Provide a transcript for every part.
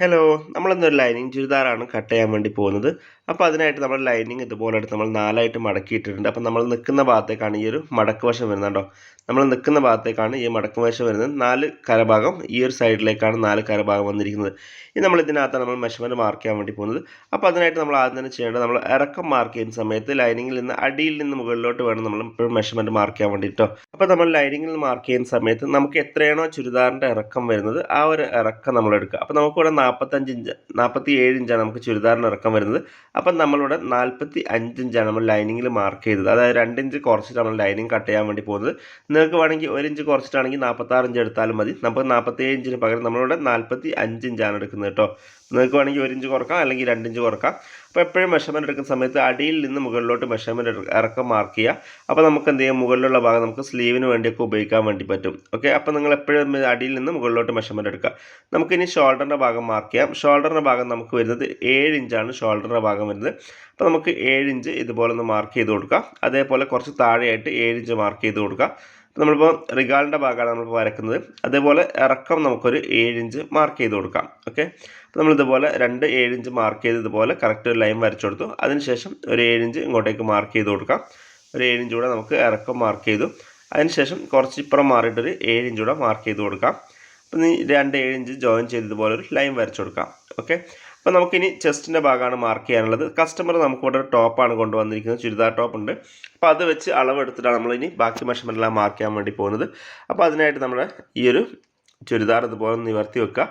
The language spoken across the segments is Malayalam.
ഹലോ നമ്മളിന്നൊരു ലൈനിങ് ചുരിദാറാണ് കട്ട് ചെയ്യാൻ വേണ്ടി പോകുന്നത്. അപ്പോൾ അതിനായിട്ട് നമ്മൾ ലൈനിങ് ഇതുപോലെ നമ്മൾ നാലായിട്ട് മടക്കിയിട്ടിട്ടുണ്ട്. അപ്പോൾ നമ്മൾ നിൽക്കുന്ന ഭാഗത്തേക്കാണ് ഈ ഒരു മടക്ക് വശം വരുന്നത് കേട്ടോ. നമ്മൾ നിൽക്കുന്ന ഭാഗത്തേക്കാണ് ഈ മടക്ക് വശം വരുന്നത്. നാല് കരഭാഗം ഈ ഒരു സൈഡിലേക്കാണ് നാല് കരഭാഗം വന്നിരിക്കുന്നത്. ഇനി നമ്മൾ ഇതിനകത്താണ് നമ്മൾ മെഷർമെന്റ് മാർക്ക് ചെയ്യാൻ വേണ്ടി പോകുന്നത്. അപ്പോൾ അതിനായിട്ട് നമ്മൾ ആദ്യം തന്നെ ചെയ്യേണ്ടത് നമ്മൾ ഇറക്കം മാർക്ക് ചെയ്യുന്ന സമയത്ത് ലൈനിങ്ങിൽ നിന്ന് അടിയിൽ നിന്ന് മുകളിലോട്ട് വേണം നമ്മൾ ഇപ്പോൾ മെഷർമെന്റ് മാർക്ക് ചെയ്യാൻ വേണ്ടിയിട്ടോ അപ്പോൾ നമ്മൾ ലൈനിങ്ങിൽ മാർക്ക് ചെയ്യുന്ന സമയത്ത് നമുക്ക് എത്രയാണോ ചുരിദാറിന്റെ ഇറക്കം വരുന്നത് ആ ഒരു ഇറക്കം നമ്മൾ എടുക്കുക. അപ്പോൾ നമുക്കിവിടെ നാൽപ്പത്തഞ്ച് ഇഞ്ച് നാൽപ്പത്തി ഏഴ് ഇഞ്ചാണ് നമുക്ക് ചുരിദാറിന് ഇറക്കം വരുന്നത്. അപ്പം നമ്മളിവിടെ നാൽപ്പത്തി അഞ്ച് ഇഞ്ചാണ് നമ്മൾ ലൈനിങ്ങിൽ മാർക്ക് ചെയ്തത്. അതായത് രണ്ട് ഇഞ്ച് കുറച്ചിട്ട് നമ്മൾ ലൈനിങ് കട്ട് ചെയ്യാൻ വേണ്ടി പോകുന്നത്. നിങ്ങൾക്ക് വേണമെങ്കിൽ ഒരു ഇഞ്ച് കുറച്ചിട്ടാണെങ്കിൽ നാൽപ്പത്താറ് ഇഞ്ച് എടുത്താലും മതി. നമുക്ക് നാൽപ്പത്തി ഏഴ് ഇഞ്ചിന് പകരം നമ്മളിവിടെ നാൽപ്പത്തി അഞ്ച് ഇഞ്ചാണ് എടുക്കുന്നത് കേട്ടോ. നിങ്ങൾക്ക് വേണമെങ്കിൽ ഒരു ഇഞ്ച് കുറക്കാം അല്ലെങ്കിൽ രണ്ട് ഇഞ്ച് കുറക്കാം. അപ്പോൾ എപ്പോഴും മെഷർമെന്റ് എടുക്കുന്ന സമയത്ത് അടിയിൽ നിന്ന് മുകളിലോട്ട് മെഷർമെന്റ് ഇറക്കം മാർക്ക് ചെയ്യുക. അപ്പോൾ നമുക്ക് എന്ത് ചെയ്യാം? മുകളിലുള്ള ഭാഗം നമുക്ക് സ്ലീവിന് വേണ്ടിയൊക്കെ ഉപയോഗിക്കാൻ വേണ്ടി പറ്റും. ഓക്കെ അപ്പോൾ നിങ്ങൾ എപ്പോഴും അടിയിൽ നിന്ന് മുകളിലോട്ട് മെഷർമെന്റ് എടുക്കുക. നമുക്കിനി ഷോൾഡറിന്റെ ഭാഗം മാർക്ക് ചെയ്യാം. ഷോൾഡറിന്റെ ഭാഗം നമുക്ക് വരുന്നത് ഏഴ് ഇഞ്ചാണ് ഷോൾഡറിന്റെ ഭാഗം വരുന്നത്. അപ്പോൾ നമുക്ക് ഏഴ് ഇഞ്ച് ഇതുപോലെ ഒന്ന് മാർക്ക് ചെയ്ത് കൊടുക്കുക അതേപോലെ കുറച്ച് താഴെയായിട്ട് ഏഴ് ഇഞ്ച് മാർക്ക് ചെയ്ത് കൊടുക്കുക നമ്മളിപ്പോൾ റിഗാളിന്റെ ഭാഗമാണ് നമ്മൾ വരക്കുന്നത്. അതേപോലെ ഇറക്കം നമുക്കൊരു ഏഴ് ഇഞ്ച് മാർക്ക് ചെയ്ത് കൊടുക്കാം. ഓക്കെ അപ്പോൾ നമ്മളിതുപോലെ രണ്ട് ഏഴ് ഇഞ്ച് മാർക്ക് ചെയ്ത് ഇതുപോലെ കറക്റ്റ് ഒരു ലൈൻ വരച്ചു കൊടുത്തു. അതിനുശേഷം ഒരു ഏഴ് ഇഞ്ച് ഇങ്ങോട്ടേക്ക് മാർക്ക് ചെയ്ത് കൊടുക്കാം. ഒരു ഏഴ് ഇഞ്ച് കൂടെ നമുക്ക് ഇറക്കം മാർക്ക് ചെയ്തു. അതിനുശേഷം കുറച്ച് ഇപ്പുറം മാറിയിട്ടൊരു ഏഴ് ഇഞ്ച് കൂടെ മാർക്ക് ചെയ്ത് കൊടുക്കാം. അപ്പം നീ രണ്ട് ഏഴ് ഇഞ്ച് ജോയിൻ ചെയ്തതുപോലെ ഒരു ലൈൻ വരച്ചു കൊടുക്കാം. ഓക്കെ അപ്പോൾ നമുക്കിനി ചെസ്റ്റിന്റെ ഭാഗമാണ് മാർക്ക് ചെയ്യാനുള്ളത്. കസ്റ്റമർ നമുക്കിവിടെ ഒരു ടോപ്പാണ് കൊണ്ടുവന്നിരിക്കുന്നത്. ചുരിദാർ ടോപ്പ് ഉണ്ട്. അപ്പോൾ അത് വെച്ച് അളവെടുത്തിട്ടാണ് നമ്മളിനി ബാക്കി മെഷർമെന്റെല്ലാം മാർക്ക് ചെയ്യാൻ വേണ്ടി പോകുന്നത്. അപ്പോൾ അതിനായിട്ട് നമ്മുടെ ഈ ഒരു ചുരിദാർ ഇതുപോലെ നിവർത്തി വെക്കുക.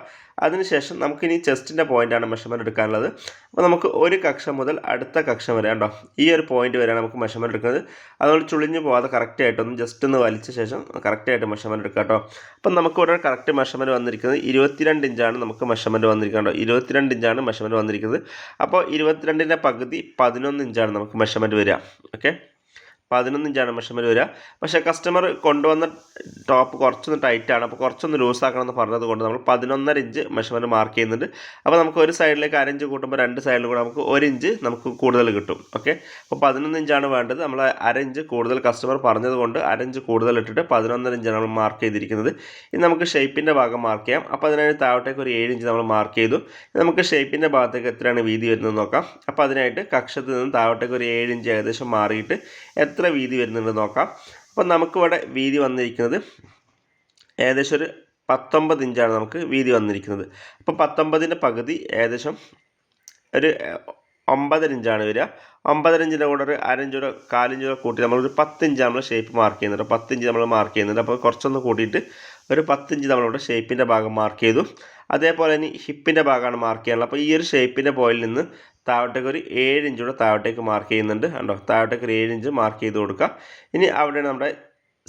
അതിനുശേഷം നമുക്കിനി ചെസ്റ്റിന്റെ പോയിന്റാണ് മെഷർമെന്റ് എടുക്കാനുള്ളത്. അപ്പോൾ നമുക്ക് ഒരു കക്ഷം മുതൽ അടുത്ത കക്ഷം വരെ ഉണ്ടോ ഈ ഒരു പോയിന്റ് വരെയാണ് നമുക്ക് മെഷർമെന്റ് എടുക്കുന്നത്. അതുകൊണ്ട് ചുളിഞ്ഞു പോകാതെ കറക്റ്റായിട്ടൊന്ന് ജസ്റ്റ് ഒന്ന് വലിച്ച ശേഷം കറക്റ്റായിട്ട് മെഷർമെന്റ് എടുക്കുക കേട്ടോ. അപ്പം നമുക്ക് ഇവിടെ കറക്റ്റ് മെഷർമെന്റ് വന്നിരിക്കുന്നത് ഇരുപത്തിരണ്ട് ഇഞ്ചാണ് നമുക്ക് മെഷർമെന്റ് വന്നിരിക്കുന്നത് കേട്ടോ ഇരുപത്തിരണ്ട് ഇഞ്ചാണ് മെഷർമെന്റ് വന്നിരിക്കുന്നത്. അപ്പോൾ ഇരുപത്തിരണ്ടിന്റെ പകുതി പതിനൊന്ന് ഇഞ്ചാണ് നമുക്ക് മെഷർമെന്റ് വരിക. ഓക്കെ പതിനൊന്ന് ഇഞ്ചാണ് മെഷർമെന്റ് വരിക പക്ഷേ കസ്റ്റമർ കൊണ്ടുവന്ന ടോപ്പ് കുറച്ചൊന്ന് ടൈറ്റാണ് അപ്പോൾ കുറച്ചൊന്ന് ലൂസ് ആക്കണമെന്ന് പറഞ്ഞത് കൊണ്ട് നമ്മൾ പതിനൊന്നര ഇഞ്ച് മെഷർമെന്റ് മാർക്ക് ചെയ്യുന്നുണ്ട്. അപ്പോൾ നമുക്ക് ഒരു സൈഡിലേക്ക് അരഞ്ച് കൂട്ടുമ്പോൾ രണ്ട് സൈഡിൽ കൂടെ നമുക്ക് ഒരു ഇഞ്ച് നമുക്ക് കൂടുതൽ കിട്ടും. ഓക്കെ അപ്പോൾ പതിനൊന്ന് ഇഞ്ചാണ് വേണ്ടത്. നമ്മൾ അരഞ്ച് കൂടുതൽ കസ്റ്റമർ പറഞ്ഞത് കൊണ്ട് അരഞ്ച് കൂടുതൽ ഇട്ടിട്ട് പതിനൊന്നര ഇഞ്ചാണ് നമ്മൾ മാർക്ക് ചെയ്തിരിക്കുന്നത്. ഇനി നമുക്ക് ഷേപ്പിന്റെ ഭാഗം മാർക്ക് ചെയ്യാം. അപ്പോൾ അതിനായിട്ട് താഴോട്ടേക്ക് ഒരു ഏഴ് ഇഞ്ച് നമ്മൾ മാർക്ക് ചെയ്തു. നമുക്ക് ഷേപ്പിന്റെ ഭാഗത്തേക്ക് എത്രയാണ് വീതി വരുന്നത് നോക്കാം. അപ്പോൾ അതിനായിട്ട് കക്ഷത്തിൽ നിന്ന് താഴോട്ടേക്ക് ഒരു ഏഴ് ഇഞ്ച് ഏകദേശം മാറിയിട്ട് എത്ര വീതി വരുന്നുണ്ട് നോക്കാം. അപ്പം നമുക്കിവിടെ വീതി വന്നിരിക്കുന്നത് ഏകദേശം ഒരു പത്തൊമ്പത് ഇഞ്ചാണ് നമുക്ക് വീതി വന്നിരിക്കുന്നത്. അപ്പോൾ പത്തൊമ്പതിന്റെ പകുതി ഏകദേശം ഒരു ഒമ്പതര ഇഞ്ചാണ് വരിക. ഒമ്പതര ഇഞ്ചിന്റെ കൂടെ ഒരു അരഞ്ച് കാലിഞ്ചൂടെ കാലിഞ്ച് കൂടെ കൂട്ടി നമ്മളൊരു പത്തിഞ്ച് നമ്മൾ ഷേപ്പ് മാർക്ക് ചെയ്യുന്നുണ്ട്. പത്തിഞ്ച് നമ്മൾ മാർക്ക് ചെയ്യുന്നുണ്ട്. അപ്പോൾ കുറച്ചൊന്ന് കൂട്ടിയിട്ട് ഒരു പത്തിഞ്ച് നമ്മളിവിടെ ഷേപ്പിന്റെ ഭാഗം മാർക്ക് ചെയ്തു. അതേപോലെ ഇനി ഹിപ്പിന്റെ ഭാഗമാണ് മാർക്ക് ചെയ്യാനുള്ളത്. അപ്പോൾ ഈ ഒരു ഷേപ്പിന്റെ പോയിൽ നിന്ന് താഴോട്ടേക്ക് ഒരു ഏഴ് ഇഞ്ച് കൂടെ താഴോട്ടേക്ക് മാർക്ക് ചെയ്യുന്നുണ്ട്. കണ്ടോ? താഴോട്ടേക്ക് ഒരു ഏഴ് ഇഞ്ച് മാർക്ക് ചെയ്ത് കൊടുക്കുക ഇനി അവിടെയാണ് നമ്മുടെ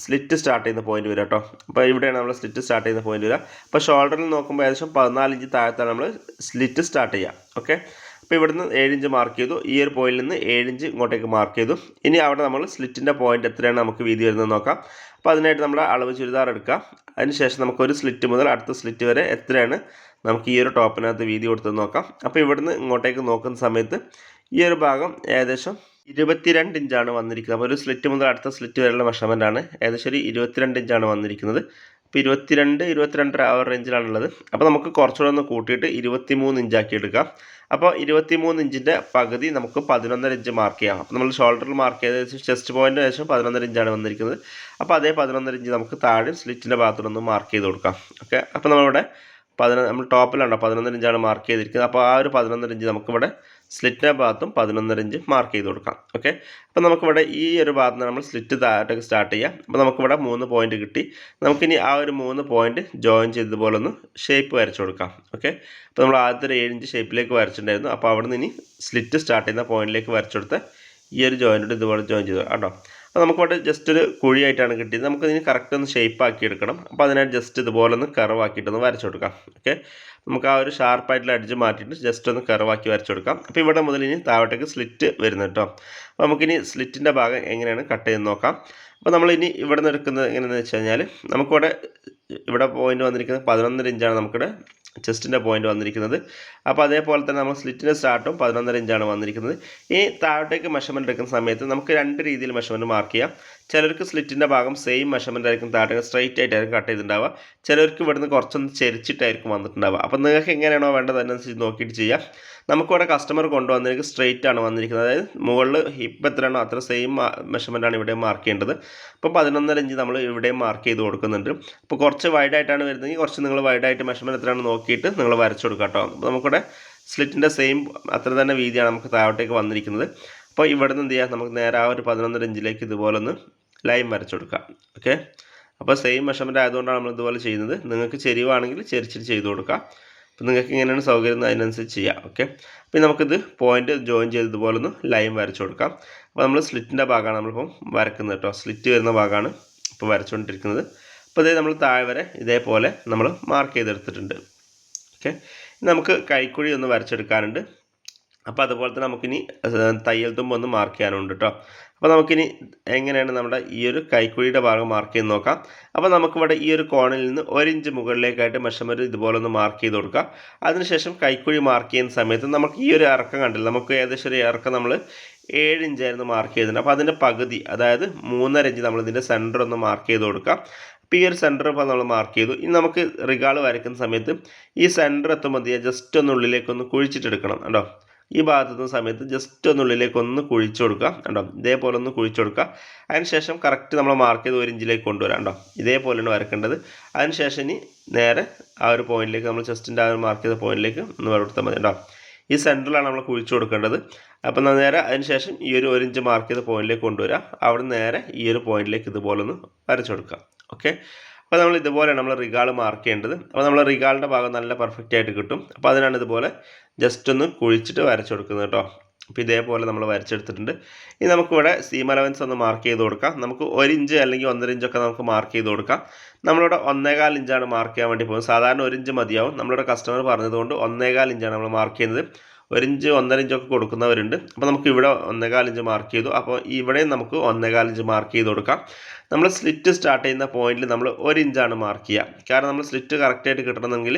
സ്ലിറ്റ് സ്റ്റാർട്ട് ചെയ്യുന്ന പോയിന്റ് വരിക കേട്ടോ. അപ്പോൾ ഇവിടെയാണ് നമ്മൾ സ്ലിറ്റ് സ്റ്റാർട്ട് ചെയ്യുന്ന പോയിന്റ് വരിക. അപ്പോൾ ഷോൾഡറിൽ നോക്കുമ്പോൾ ഏകദേശം പതിനാല് ഇഞ്ച് താഴത്താണ് നമ്മൾ സ്ലിറ്റ് സ്റ്റാർട്ട് ചെയ്യുക. ഓക്കെ അപ്പോൾ ഇവിടുന്ന് ഏഴ് ഇഞ്ച് മാർക്ക് ചെയ്തു. ഈ ഒരു പോയിന്റിൽ നിന്ന് ഏഴ് ഇഞ്ച് ഇങ്ങോട്ടേക്ക് മാർക്ക് ചെയ്തു. ഇനി അവിടെ നമ്മൾ സ്ലിറ്റിന്റെ പോയിന്റ് എത്രയാണ് നമുക്ക് വീതി വരുന്നത് നോക്കാം. അപ്പോൾ അതിനായിട്ട് നമ്മൾ അളവ് ചുരിദാർ എടുക്കുക അതിനുശേഷം നമുക്ക് ഒരു സ്ലിറ്റ് മുതൽ അടുത്ത സ്ലിറ്റ് വരെ എത്രയാണ് നമുക്ക് ഈ ഒരു ടോപ്പിനകത്ത് വീതി കൊടുത്ത് നോക്കാം. അപ്പോൾ ഇവിടുന്ന് ഇങ്ങോട്ടേക്ക് നോക്കുന്ന സമയത്ത് ഈ ഒരു ഭാഗം ഏകദേശം ഇരുപത്തിരണ്ട് ഇഞ്ചാണ് വന്നിരിക്കുന്നത്. അപ്പോൾ ഒരു സ്ലിറ്റ് മുതൽ അടുത്ത സ്ലിറ്റ് വരെയുള്ള മെഷർമെന്റ് ആണ്. ഏകദേശം ഒരു ഇരുപത്തിരണ്ട് ഇഞ്ചാണ് വന്നിരിക്കുന്നത്. അപ്പോൾ ഇരുപത്തിരണ്ട് ഇരുപത്തിരണ്ടര ആ ഒരു റേഞ്ചിലാണുള്ളത് അപ്പോൾ നമുക്ക് കുറച്ചുകൂടെ ഒന്ന് കൂട്ടിയിട്ട് ഇരുപത്തി മൂന്ന് ഇഞ്ചാക്കി എടുക്കാം. അപ്പോൾ ഇരുപത്തി മൂന്ന് ഇഞ്ചിന്റെ പകുതി നമുക്ക് പതിനൊന്നര ഇഞ്ച് മാർക്ക് ചെയ്യാം. അപ്പോൾ നമ്മൾ ഷോൾഡറിൽ മാർക്ക് ചെയ്ത ചെസ്റ്റ് പോയിന്റ് ശേഷം പതിനൊന്നര ഇഞ്ചാണ് വന്നിരിക്കുന്നത്. അപ്പോൾ അതേ പതിനൊന്നര ഇഞ്ച് നമുക്ക് താഴെ സ്ലിറ്റിന്റെ ഭാഗത്തുനിന്ന് മാർക്ക് ചെയ്ത് കൊടുക്കാം. ഓക്കെ അപ്പോൾ നമ്മളിവിടെ പതിനൊന്ന് നമ്മൾ ടോപ്പിലാണ് പതിനൊന്നര ഇഞ്ചാണ് മാർക്ക് ചെയ്തിരിക്കുന്നത്. അപ്പോൾ ആ ഒരു പതിനൊന്നര ഇഞ്ച് നമുക്കിവിടെ സ്ലിറ്റിന്റെ ഭാഗത്തും പതിനൊന്നര ഇഞ്ച് മാർക്ക് ചെയ്ത് കൊടുക്കാം. ഓക്കെ അപ്പോൾ നമുക്കിവിടെ ഈ ഒരു ഭാഗത്ത് നമ്മൾ സ്ലിറ്റ് താഴോട്ടേക്ക് സ്റ്റാർട്ട് ചെയ്യാം. അപ്പോൾ നമുക്കിവിടെ മൂന്ന് പോയിന്റ് കിട്ടി. നമുക്കിനി ആ ഒരു മൂന്ന് പോയിന്റ് ജോയിൻ ചെയ്തതുപോലെ ഒന്ന് ഷേപ്പ് വരച്ചു കൊടുക്കാം. ഓക്കെ അപ്പോൾ നമ്മൾ ആദ്യത്തെ ഒരു ഏഴ് ഇഞ്ച് ഷേപ്പിലേക്ക് വരച്ചിട്ടുണ്ടായിരുന്നു. അപ്പോൾ അവിടെ നിന്ന് ഇനി സ്ലിറ്റ് സ്റ്റാർട്ട് ചെയ്യുന്ന പോയിന്റിലേക്ക് വരച്ചെടുത്ത് ഈ ഒരു ജോയിന്റ് ഇതുപോലെ ജോയിൻ ചെയ്തു. കേട്ടോ അപ്പോൾ വേണ്ട ജസ്റ്റ് ഒരു കുഴിയായിട്ടാണ് കിട്ടിയത്. നമുക്ക് ഇതിന് കറക്റ്റ് ഒന്ന് ഷേപ്പ് ആക്കി എടുക്കണം. അപ്പോൾ അതിനായിട്ട് ജസ്റ്റ് ഇതുപോലെ ഒന്ന് കർവ് ആക്കിയിട്ടൊന്ന് വരച്ചു കൊടുക്കാം. ഓക്കെ നമുക്ക് ആ ഒരു ഷാർപ്പായിട്ടുള്ള അടിച്ച് മാറ്റിയിട്ട് ജസ്റ്റ് ഒന്ന് കർവാക്കി വരച്ചു കൊടുക്കാം. അപ്പോൾ ഇവിടെ മുതൽ ഇനി താഴോട്ടേക്ക് സ്ലിറ്റ് വരുന്നു കേട്ടോ. അപ്പോൾ നമുക്കിനി സ്ലിറ്റിന്റെ ഭാഗം എങ്ങനെയാണ് കട്ട് ചെയ്ത് നോക്കാം. അപ്പോൾ നമ്മളിനി ഇവിടെ നിന്ന് എടുക്കുന്നത് എങ്ങനെയാണെന്ന് വെച്ച് കഴിഞ്ഞാൽ നമുക്കിവിടെ ഇവിടെ പോയിന്റ് വന്നിരിക്കുന്നത് പതിനൊന്നര ഇഞ്ചാണ് നമുക്കിവിടെ ചെസ്റ്റിന്റെ പോയിന്റ് വന്നിരിക്കുന്നത്. അപ്പോൾ അതേപോലെ തന്നെ നമ്മൾ സ്ലിറ്റിന്റെ സ്റ്റാർട്ടും പതിനൊന്നര ഇഞ്ചാണ് വന്നിരിക്കുന്നത്. ഈ താഴോട്ടേക്ക് മെഷർമെന്റ് എടുക്കുന്ന സമയത്ത് നമുക്ക് രണ്ട് രീതിയിൽ മെഷർമെന്റ് മാർക്ക് ചെയ്യാം. ചിലർക്ക് സ്ലിറ്റിന്റെ ഭാഗം സെയിം മെഷർമെന്റ് ആയിരിക്കും താഴെ സ്ട്രൈറ്റ് ആയിട്ടായിരിക്കും കട്ട് ചെയ്തിട്ടുണ്ടാവുക. ചിലർക്ക് ഇവിടുന്ന് കുറച്ചൊന്ന് ചെരിച്ചിട്ടായിരിക്കും വന്നിട്ടുണ്ടാവുക. അപ്പോൾ നിങ്ങൾക്ക് എങ്ങനെയാണോ വേണ്ടത് അതിനനുസരിച്ച് നോക്കിയിട്ട് ചെയ്യാം. നമുക്കിവിടെ കസ്റ്റമർ കൊണ്ടുവന്നിരിക്കുന്നത് സ്ട്രെയിറ്റ് ആണ് വന്നിരിക്കുന്നത്. അതായത് മുകളിൽ ഹിപ്പ് എത്രയാണോ അത്ര സെയിം മെഷർമെന്റ് ആണ് ഇവിടെ മാർക്ക് ചെയ്യേണ്ടത്. അപ്പോൾ പതിനൊന്നര ഇഞ്ച് നമ്മൾ ഇവിടെയും മാർക്ക് ചെയ്ത് കൊടുക്കുന്നുണ്ട്. അപ്പോൾ വൈഡായിട്ടാണ് വരുന്നതെങ്കിൽ കുറച്ച് നിങ്ങൾ വൈഡായിട്ട് മെഷർമെന്റ് എത്രയാണ് നോക്കിയിട്ട് നിങ്ങൾ വരച്ചു കൊടുക്കുക കേട്ടോ അപ്പോൾ നമുക്കിവിടെ സ്ലിറ്റിന്റെ സെയിം അത്ര തന്നെ വീതിയാണ് നമുക്ക് താഴോട്ടേക്ക് വന്നിരിക്കുന്നത്. അപ്പോൾ ഇവിടെ നിന്ന് എന്ത് ചെയ്യാം? നമുക്ക് നേരെ ആ ഒരു പതിനൊന്നര ഇഞ്ചിലേക്ക് ഇതുപോലെ ഒന്ന് ലൈൻ വരച്ചു കൊടുക്കാം ഓക്കെ അപ്പോൾ സെയിം മെഷർമെന്റ് ആയതുകൊണ്ടാണ് നമ്മൾ ഇതുപോലെ ചെയ്യുന്നത്. നിങ്ങൾക്ക് ചെരിവാണെങ്കിൽ ചെരിച്ചിട്ട് ചെയ്ത് കൊടുക്കാം. അപ്പോൾ നിങ്ങൾക്ക് എങ്ങനെയാണ് സൗകര്യം അതിനനുസരിച്ച് ചെയ്യാം. ഓക്കെ അപ്പോൾ നമുക്കിത് പോയിന്റ് ജോയിൻ ചെയ്ത് ഇതുപോലെ ഒന്ന് ലൈൻ വരച്ചു കൊടുക്കാം അപ്പോൾ നമ്മൾ സ്ലിറ്റിന്റെ ഭാഗമാണ് നമ്മളിപ്പം വരക്കുന്നത് കേട്ടോ. സ്ലിറ്റ് വരുന്ന ഭാഗമാണ് ഇപ്പോൾ വരച്ചുകൊണ്ടിരിക്കുന്നത്. അപ്പോൾ ഇതേ നമ്മൾ താഴെ വരെ ഇതേപോലെ നമ്മൾ മാർക്ക് ചെയ്തെടുത്തിട്ടുണ്ട്. ഓക്കെ നമുക്ക് കൈക്കുഴി ഒന്ന് വരച്ചെടുക്കാനുണ്ട്. അപ്പോൾ അതുപോലെ തന്നെ നമുക്കിനി തയ്യൽ തുമ്പ് ഒന്ന് മാർക്ക് ചെയ്യാനുണ്ട് കേട്ടോ അപ്പോൾ നമുക്കിനി എങ്ങനെയാണ് നമ്മുടെ ഈ ഒരു കൈക്കുഴിയുടെ ഭാഗം മാർക്ക് ചെയ്ത് നോക്കാം. അപ്പോൾ നമുക്കിവിടെ ഈ ഒരു കോണിൽ നിന്ന് ഒരു ഇഞ്ച് മുകളിലേക്കായിട്ട് മെഷർമെന്റ് ഇതുപോലെ ഒന്ന് മാർക്ക് ചെയ്ത് കൊടുക്കാം. അതിനുശേഷം കൈക്കുഴി മാർക്ക് ചെയ്യുന്ന സമയത്ത് നമുക്ക് ഈ ഒരു ഇറക്കം കണ്ടില്ല? നമുക്ക് ഏകദേശം ഒരു ഇറക്കം നമ്മൾ ഏഴ് ഇഞ്ചായിരുന്നു മാർക്ക് ചെയ്തിട്ടുണ്ട് അപ്പോൾ അതിന്റെ പകുതി അതായത് മൂന്നര ഇഞ്ച് നമ്മൾ ഇതിന്റെ സെന്റർ ഒന്ന് മാർക്ക് ചെയ്ത് കൊടുക്കാം. ഈ ഒരു സെന്റർ ഇപ്പോൾ നമ്മൾ മാർക്ക് ചെയ്തു. ഇനി നമുക്ക് റിഗാൾ വരയ്ക്കുന്ന സമയത്ത് ഈ സെന്റർ എത്തുമ്പോൾ ജസ്റ്റ് ഒന്ന് ഉള്ളിലേക്കൊന്ന് കുഴിച്ചിട്ടെടുക്കണം കേട്ടോ ഈ ഭാഗത്തുനിന്ന് സമയത്ത് ജസ്റ്റ് ഒന്ന് ഉള്ളിലേക്ക് ഒന്ന് കുഴിച്ചു കൊടുക്കുക കണ്ടോ? ഇതേപോലെ ഒന്ന് കുഴിച്ചു കൊടുക്കുക. അതിനുശേഷം കറക്റ്റ് നമ്മൾ മാർക്ക് ചെയ്ത് ഒരു ഇഞ്ചിലേക്ക് കൊണ്ടുവരാം കേട്ടോ ഇതേപോലെയാണ് വരക്കേണ്ടത് അതിനുശേഷം ഇനി നേരെ ആ ഒരു പോയിന്റിലേക്ക് നമ്മൾ ജസ്റ്റിന്റെ ആ ഒരു മാർക്ക് ചെയ്ത പോയിന്റിലേക്ക് ഒന്ന് കൊടുത്താൽ മതി കേട്ടോ ഈ സെന്ററിലാണ് നമ്മൾ കുഴിച്ചു കൊടുക്കേണ്ടത്. അപ്പം നേരെ അതിനുശേഷം ഈ ഒരു ഒരു ഇഞ്ച് മാർക്ക് ചെയ്ത പോയിന്റിലേക്ക് കൊണ്ടുവരിക. അവിടെ നേരെ ഈ ഒരു പോയിന്റിലേക്ക് ഇതുപോലെ ഒന്ന് വരച്ചു കൊടുക്കുക. ഓക്കെ? അപ്പോൾ നമ്മൾ ഇതുപോലെ നമ്മൾ റിഗാൾ മാർക്ക് ചെയ്യേണ്ടത്. അപ്പോൾ നമ്മൾ റിഗാളിന്റെ ഭാഗം നല്ല പെർഫെക്റ്റ് ആയിട്ട് കിട്ടും. അപ്പോൾ അതിനാണ് ഇതുപോലെ ജസ്റ്റ് ഒന്ന് കുഴിച്ചിട്ട് വരച്ചു കൊടുക്കുന്നത് കേട്ടോ. അപ്പോൾ ഇതേപോലെ നമ്മൾ വരച്ചെടുത്തിട്ടുണ്ട്. ഇനി നമുക്കിവിടെ സീം അലവൻസ് ഒന്ന് മാർക്ക് ചെയ്ത് കൊടുക്കാം. നമുക്ക് ഒരു ഇഞ്ച് അല്ലെങ്കിൽ ഒന്നര ഇഞ്ചൊക്കെ നമുക്ക് മാർക്ക് ചെയ്ത് കൊടുക്കാം. നമ്മളിവിടെ ഒന്നേകാൽ ഇഞ്ചാണ് മാർക്ക് ചെയ്യാൻ വേണ്ടി പോകുന്നത്. സാധാരണ ഒരു ഇഞ്ച് മതിയാവും. നമ്മളിവിടെ കസ്റ്റമർ പറഞ്ഞതുകൊണ്ട് ഒന്നേകാൽ ഇഞ്ചാണ് നമ്മൾ മാർക്ക് ചെയ്യുന്നത്. ഒരു ഇഞ്ച് ഒന്നര ഇഞ്ചൊക്കെ കൊടുക്കുന്നവരുണ്ട്. അപ്പോൾ നമുക്ക് ഇവിടെ ഒന്നേകാൽ ഇഞ്ച് മാർക്ക് ചെയ്തു. അപ്പോൾ ഇവിടെയും നമുക്ക് ഒന്നേകാൽ ഇഞ്ച് മാർക്ക് ചെയ്ത് കൊടുക്കാം. നമ്മൾ സ്ലിറ്റ് സ്റ്റാർട്ട് ചെയ്യുന്ന പോയിന്റിൽ നമ്മൾ ഒരു ഇഞ്ചാണ് മാർക്ക് ചെയ്യുക. കാരണം നമ്മൾ സ്ലിറ്റ് കറക്റ്റായിട്ട് കിട്ടണമെങ്കിൽ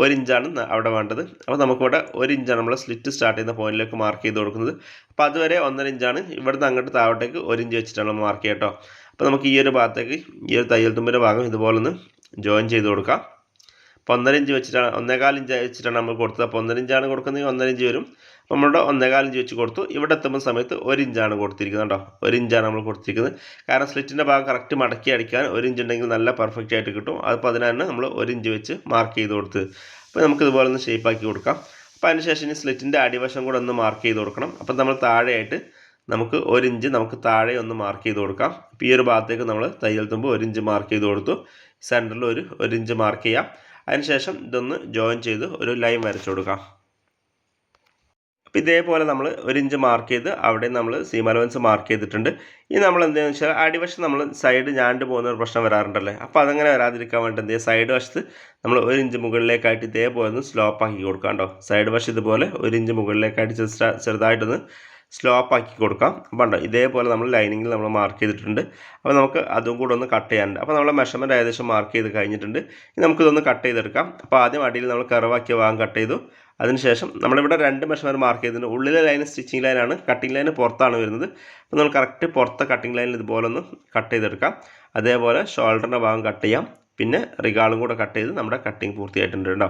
ഒരു ഇഞ്ചാണ് അവിടെ വേണ്ടത്. അപ്പോൾ നമുക്കിവിടെ ഒരു ഇഞ്ചാണ് നമ്മൾ സ്ലിറ്റ് സ്റ്റാർട്ട് ചെയ്യുന്ന പോയിന്റിലേക്ക് മാർക്ക് ചെയ്ത് കൊടുക്കുന്നത്. അപ്പോൾ അതുവരെ ഒന്നര ഇഞ്ചാണ്. ഇവിടുന്ന് അങ്ങോട്ട് താഴോട്ടേക്ക് ഒരു ഇഞ്ച് വെച്ചിട്ടാണ് മാർക്ക് ചെയ്യുക കേട്ടോ. അപ്പോൾ നമുക്ക് ഈ ഒരു ഭാഗത്തേക്ക് ഈ ഒരു തയ്യൽ തുമ്പിന്റെ ഭാഗം ഇതുപോലെ ഒന്ന് ജോയിൻ ചെയ്ത് കൊടുക്കാം. അപ്പോൾ ഒന്നരഞ്ച് വെച്ചിട്ടാണ് ഒന്നേകാലിഞ്ച് വെച്ചിട്ടാണ് നമ്മൾ കൊടുത്തത്. അപ്പോൾ ഒന്നരഞ്ചാണ് കൊടുക്കുന്നത് കൊടുക്കുന്നതെങ്കിൽ ഒന്നരഞ്ച് വരും. നമ്മളുടെ ഒന്നേകാൽ ഇഞ്ച് വെച്ച് കൊടുത്തു. ഇവിടെ എത്തുമ്പോൾ സമയത്ത് ഒരു ഇഞ്ചാണ് കൊടുത്തിരിക്കുന്നത് കേട്ടോ. ഒരു ഇഞ്ചാണ് നമ്മൾ കൊടുത്തിരിക്കുന്നത്. കാരണം സ്ലിറ്റിന്റെ ഭാഗം കറക്റ്റ് മടക്കി അടിക്കാൻ ഒരു ഇഞ്ച് ഉണ്ടെങ്കിൽ നല്ല പെർഫെക്റ്റ് ആയിട്ട് കിട്ടും. അപ്പോൾ അതിനാണ് നമ്മൾ ഒരു ഇഞ്ച് വെച്ച് മാർക്ക് ചെയ്ത് കൊടുത്തത് അപ്പോൾ നമുക്ക് ഇതുപോലെ ഒന്ന് ഷേപ്പ് ആക്കി കൊടുക്കാം. അപ്പോൾ അതിനുശേഷം ഇനി സ്ലിറ്റിന്റെ അടിവശം കൂടെ ഒന്ന് മാർക്ക് ചെയ്ത് കൊടുക്കണം. അപ്പോൾ നമ്മൾ താഴെയായിട്ട് നമുക്ക് ഒരു ഇഞ്ച് നമുക്ക് താഴെ ഒന്ന് മാർക്ക് ചെയ്ത് കൊടുക്കാം. ഇപ്പോൾ ഈ ഒരു ഭാഗത്തേക്ക് നമ്മൾ തയ്യൽ തുമ്പ് ഒരു ഇഞ്ച് മാർക്ക് ചെയ്ത് കൊടുത്തു. സെന്ററിൽ ഒരു ഒരു ഇഞ്ച് മാർക്ക് ചെയ്യാം. അതിനുശേഷം ഇതൊന്ന് ജോയിൻ ചെയ്ത് ഒരു ലൈൻ വരച്ചു കൊടുക്കാം. അപ്പോൾ ഇതേപോലെ നമ്മൾ ഒരു ഇഞ്ച് മാർക്ക് ചെയ്ത് അവിടെ നമ്മൾ സീം അലവൻസ് മാർക്ക് ചെയ്തിട്ടുണ്ട്. ഇനി നമ്മൾ എന്താണെന്ന് വെച്ചാൽ അടിവശം നമ്മൾ സൈഡ് ഞാണ്ട് പോകുന്ന ഒരു പ്രശ്നം വരാറുണ്ടല്ലേ? അപ്പോൾ അതങ്ങനെ വരാതിരിക്കാൻ വേണ്ടി എന്ത് സൈഡ് വശത്ത് നമ്മൾ ഒരു ഇഞ്ച് മുകളിലേക്കായിട്ട് ഇതേപോലെ ഒന്ന് സ്ലോപ്പ് ആക്കി കൊടുക്കാം കേട്ടോ. സൈഡ് വശം ഇതുപോലെ ഒരു ഇഞ്ച് മുകളിലേക്കായിട്ട് ചെറുതായിട്ടൊന്ന് സ്ലോപ്പ് ആക്കി കൊടുക്കാം. അപ്പോൾ ഇതേപോലെ നമ്മൾ ലൈനിങ്ങിൽ നമ്മൾ മാർക്ക് ചെയ്തിട്ടുണ്ട്. അപ്പോൾ നമുക്ക് അതും കൂടെ ഒന്ന് കട്ട് ചെയ്യാനുണ്ട്. അപ്പോൾ നമ്മളെ മെഷർമെന്റ് ഏകദേശം മാർക്ക് ചെയ്ത് കഴിഞ്ഞിട്ടുണ്ട്. ഇനി നമുക്കിതൊന്ന് കട്ട് ചെയ്തെടുക്കാം. അപ്പോൾ ആദ്യം അടിയിൽ നമ്മൾ കറവാക്കിയ ഭാഗം കട്ട് ചെയ്തു. അതിനുശേഷം നമ്മളിവിടെ രണ്ട് മെഷർമെന്റ് മാർക്ക് ചെയ്തിട്ടുണ്ട്. ഉള്ളിലെ ലൈൻ സ്റ്റിച്ചിങ് ലൈനാണ് കട്ടിങ് ലൈന് പുറത്താണ് വരുന്നത്. അപ്പോൾ നമ്മൾ കറക്റ്റ് പുറത്തെ കട്ടിങ് ലൈനിൽ ഇതുപോലെ ഒന്ന് കട്ട് ചെയ്തെടുക്കാം. അതേപോലെ ഷോൾഡറിന്റെ ഭാഗം കട്ട് ചെയ്യാം. പിന്നെ റിഗാളും കൂടെ കട്ട് ചെയ്ത് നമ്മുടെ കട്ടിങ് പൂർത്തിയായിട്ടുണ്ട് കേട്ടോ.